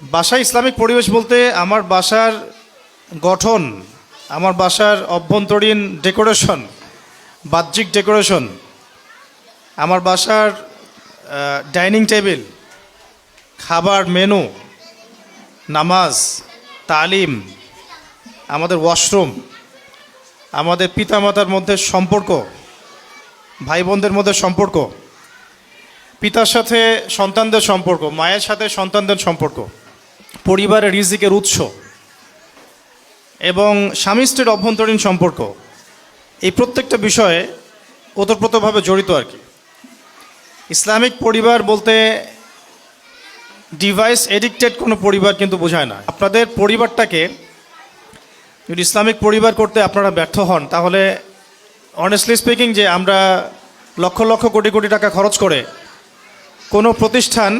বাসা ইসলামিক পরিবেশ বলতে আমার বাসার গঠন, আমার বাসার অভ্যন্তরীণ ডেকোরেশন বাহ্যিক ডেকোরেশন আমার বাসার ডাইনিং টেবিল খাবার মেনু নামাজ, তালিম, আমাদের ওয়াশরুম আমাদের পিতামাতার মধ্যে সম্পর্ক ভাই বোনদের মধ্যে সম্পর্ক, পিতার সাথে সন্তানদের সম্পর্ক, মায়ের সাথে সন্তানদের সম্পর্ক। পরিবারের রিজিকের উৎস এবং স্বামী স্ত্রীর অভ্যন্তরীণ সম্পর্ক। এই প্রত্যেকটা বিষয়ে ওতপ্রোতভাবে জড়িত আর কি। ইসলামিক পরিবার বলতে ডিভাইস এডিক্টেড কোনো পরিবার কিন্তু বোঝায় না। আপনাদের পরিবারটাকে যদি ইসলামিক পরিবার করতে আপনারা ব্যর্থ হন, তাহলে অনেস্টলি স্পিকিং যে আমরা লক্ষ লক্ষ কোটি কোটি টাকা খরচ করে কোনো প্রতিষ্ঠান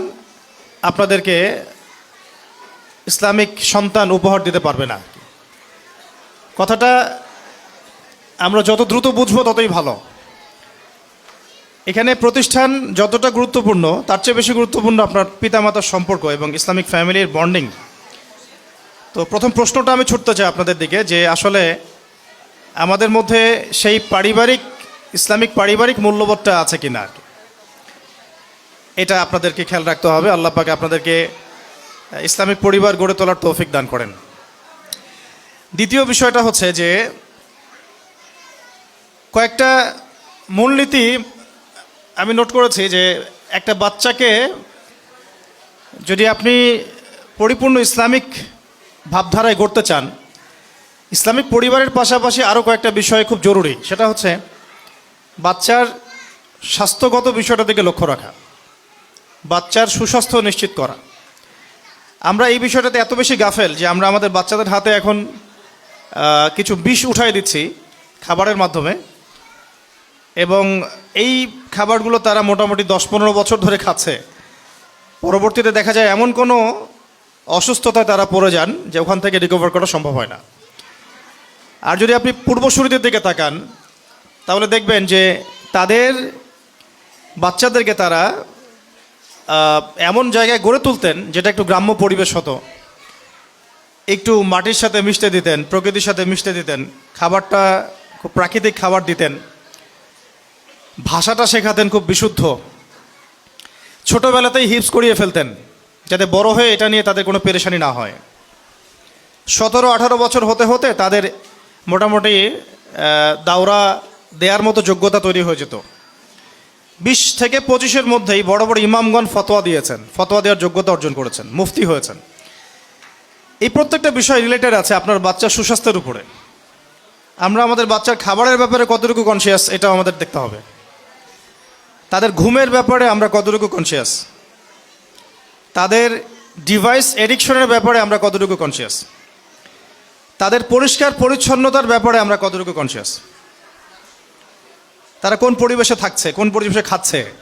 আপনাদেরকে ইসলামিক সন্তান উপহার দিতে পারবে না। কথাটা আমরা যত দ্রুত বুঝব ততই ভালো। এখানে প্রতিষ্ঠান যতটা গুরুত্বপূর্ণ, তার চেয়ে বেশি গুরুত্বপূর্ণ আপনার পিতামাতার সম্পর্ক এবং ইসলামিক ফ্যামিলির বন্ডিং। তো প্রথম প্রশ্নটা আমি ছুটতে চাই আপনাদের দিকে যে আসলে আমাদের মধ্যে সেই পারিবারিক, ইসলামিক পারিবারিক মূল্যবোধটা আছে কি। না এটা আপনাদেরকে খেয়াল রাখতে হবে, আল্লাহ পাকে আপনাদেরকে ইসলামিক পরিবার গড়ে তোলার তৌফিক দান করেন। দ্বিতীয় বিষয়টা হচ্ছে যে, কয়েকটা মূলনীতি আমি নোট করেছি যে, একটা বাচ্চাকে যদি আপনি পরিপূর্ণ ইসলামিক ভাবধারায় গড়তে চান, ইসলামিক পরিবারের পাশাপাশি আরও কয়েকটা বিষয় খুব জরুরি। সেটা হচ্ছে বাচ্চার স্বাস্থ্যগত বিষয়টা দিকে লক্ষ্য রাখা, বাচ্চার সুস্বাস্থ্য নিশ্চিত করা। আমরা এই বিষয়টাতে এত বেশি গাফেল যে আমরা আমাদের বাচ্চাদের হাতে এখন কিছু বিষ উঠাই দিচ্ছি খাবারের মাধ্যমে। এবং এই খাবারগুলো তারা মোটামুটি দশ পনেরো বছর ধরে খাচ্ছে। পরবর্তীতে দেখা যায় এমন কোনো অসুস্থতায় তারা পড়ে যান যে ওখান থেকে রিকভার করা সম্ভব হয় না। আর যদি আপনি পূর্বসূরিদের দিকে তাকান, তাহলে দেখবেন যে তাদের বাচ্চাদেরকে তারা এমন জায়গায় গড়ে তুলতেন যেটা একটু গ্রাম্য পরিবেশ হতো। একটু মাটির সাথে মিশতে দিতেন, প্রকৃতির সাথে মিশতে দিতেন, খাবারটা খুব প্রাকৃতিক খাবার দিতেন। ভাষাটা শেখাতেন খুব বিশুদ্ধ। ছোটোবেলাতেই হিপস করিয়ে ফেলতেন, যাতে বড় হয়ে এটা নিয়ে তাদের কোনো পেরেশানি না হয়। সতেরো, আঠারো বছর হতে হতে তাদের মোটামুটি দাওরা দেওয়ার মতো যোগ্যতা তৈরি হয়ে যেত। বিশ থেকে পঁচিশের মধ্যেই বড় বড় ইমামগণ ফতোয়া দিয়েছেন, ফতোয়া দেওয়ার যোগ্যতা অর্জন করেছেন, মুফতি হয়েছেন। এই প্রত্যেকটা বিষয় রিলেটেড আছে আপনার বাচ্চার সুস্বাস্থ্যের উপরে। আমরা আমাদের বাচ্চার খাবারের ব্যাপারে কতটুকু কনসিয়াস এটাও আমাদের দেখতে হবে। তাদের ঘুমের ব্যাপারে আমরা কতটুকু কনসিয়াস তাদের ডিভাইস এডিকশনের ব্যাপারে আমরা কতটুকু কনসিয়াস তাদের পরিষ্কার পরিচ্ছন্নতার ব্যাপারে আমরা কতটুকু কনসিয়াস তারা কোন পরিবেশে থাকছে, কোন পরিবেশে খাচ্ছে,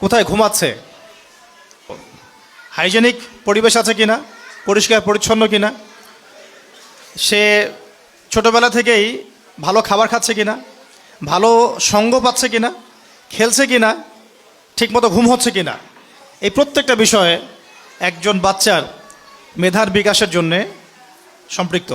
কোথায় ঘুমাচ্ছে? হাইজেনিক পরিবেশ আছে কিনা? পরিষ্কার, পরিচ্ছন্ন কিনা? সে ছোটোবেলা থেকেই ভালো খাবার খাচ্ছে কিনা? ভালো সঙ্গ পাচ্ছে কিনা? খেলছে কিনা? ঠিকমতো ঘুম হচ্ছে কিনা? এই প্রত্যেকটা বিষয়ে একজন বাচ্চার মেধার বিকাশের জন্যে সম্পৃক্ত।